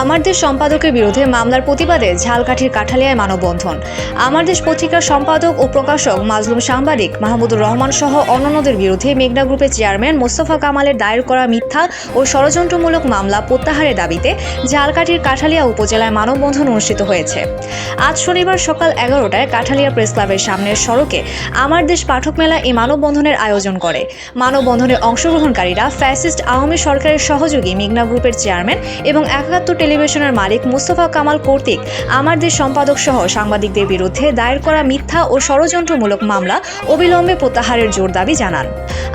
আমার দেশ সম্পাদকের বিরুদ্ধে মামলার প্রতিবাদে ঝালকাঠির কাঠালিয়ায় মানববন্ধন। আমার দেশ পত্রিকার সম্পাদক ও প্রকাশক মাজলুম সাংবাদিক মাহমুদুর রহমান সহ অন্যান্যদের বিরুদ্ধে মেঘনা গ্রুপের চেয়ারম্যান মোস্তফা কামালের দায়ের করা মিথ্যা ও ষড়যন্ত্রমূলক মামলা প্রত্যাহারের দাবিতে ঝালকাঠির কাঠালিয়া উপজেলায় মানববন্ধন অনুষ্ঠিত হয়েছে। আজ শনিবার সকাল এগারোটায় কাঠালিয়া প্রেস ক্লাবের সামনের সড়কে আমার দেশ পাঠক মেলা এই মানববন্ধনের আয়োজন করে। মানববন্ধনে অংশগ্রহণকারীরা ফ্যাসিস্ট আওয়ামী সরকারের সহযোগী মেঘনা গ্রুপের চেয়ারম্যান এবং একাত্তর টেলিভিশনের মালিক মুস্তফা কামাল কর্তৃক আমার দেশ সম্পাদক সহ সাংবাদিকদের বিরুদ্ধে দায়ের করা মিথ্যা ও ষড়যন্ত্রমূলক মামলা অবিলম্বে প্রত্যাহারের জোর দাবি জানান।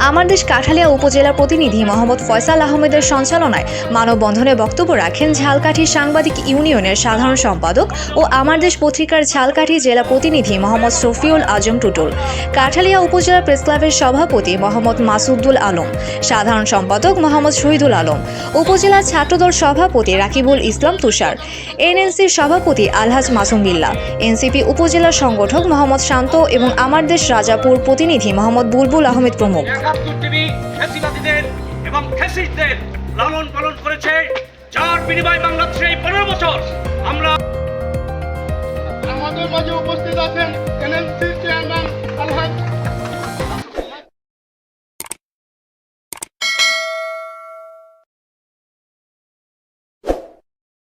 আমার দেশ কাঠালিয়া উপজেলার প্রতিনিধি মোহাম্মদ ফয়সাল আহমেদের সঞ্চালনায় মানববন্ধনে বক্তব্য রাখেন ঝালকাঠি সাংবাদিক ইউনিয়নের সাধারণ সম্পাদক ও আমার দেশ পত্রিকার ঝালকাঠি জেলা প্রতিনিধি মোহাম্মদ শফিউল আজম টুটুল, কাঠালিয়া উপজেলা প্রেস ক্লাবের সভাপতি মোহাম্মদ মাসুদুল আলম, সাধারণ সম্পাদক মোহাম্মদ শহীদুল আলম, উপজেলা ছাত্রদল সভাপতি রাকিবুল ইসলাম তুষার এনএনসির সভাপতি আলহাজ মাসুম বিল্লাহ এনসিপি উপজেলা সংগঠক মোহাম্মদ শান্ত এবং আমার দেশ রাজাপুর প্রতিনিধি মোহাম্মদ বুলবুল আহমেদ প্রমুখ। এবং লালন পালন করেছে যার বিনিময়ে বাংলাদেশে এই পনেরো বছর আমরা আমাদের মাঝে উপস্থিত আছেন এনএলসি চেয়ারম্যান আলহাজ